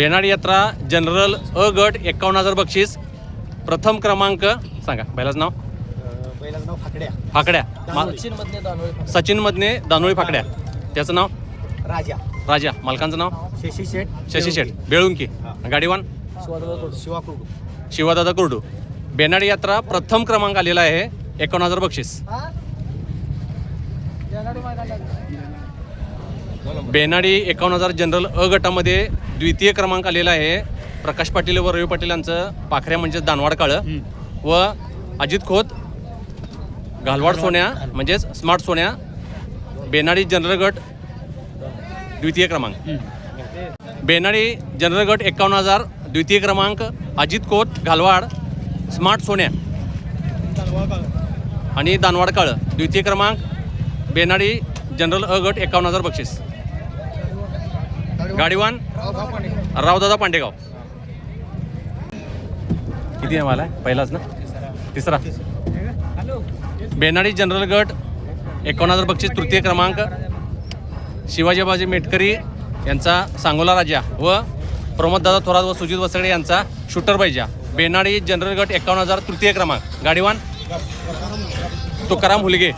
बेनाड यात्रा जनरल अ गट एकावन्न हजार बक्षीस. प्रथम क्रमांक सांगा पहिलाच नाव? फाकड्या. फाकड्या. सचिन मधने दानोळे फाकड्या. त्याचं नाव? राजा. राजा. मालकांचं नाव? शशी शेठ. शशी शेठ. बेळुंकी. गाडीवान? शिवाकुळ शिवादादा कुर्डू. बेनाड यात्रा प्रथम क्रमांक आलेला आहे एकावन्न हजार बक्षीस. बेनाडी एकावन्न हजार जनरल अ गटामध्ये द्वितीय क्रमांक आलेला आहे. प्रकाश पाटील व रवी पाटील यांचं पाखऱ्या म्हणजे दानवाड काळं व अजित खोत घालवाड सोन्या म्हणजेच स्मार्ट सोन्या बेनाडी जनरल गट द्वितीय क्रमांक. बेनाडी जनरल गट एकावन्न हजार द्वितीय क्रमांक अजित कोत घालवाड स्मार्ट सोन्या. आणि दानवाड काळं द्वितीय क्रमांक बेनाडी जनरल अ गट एकावन्न हजार बक्षीस. गाडीवान रावदादा पांडेगाव. किती आहे मला पहिलाच ना? तिसरा? बेनाडी जनरल गट एकावन्न हजार बक्षीस तृतीय क्रमांक शिवाजीबाजी मेटकरी यांचा सांगोला राजा व प्रमोददादा थोरात व सुजित वसगडे यांचा शूटर बैजा बेनाडी जनरल गट एकावन्न हजार तृतीय क्रमांक. गाडीवान तुकाराम हुलगे.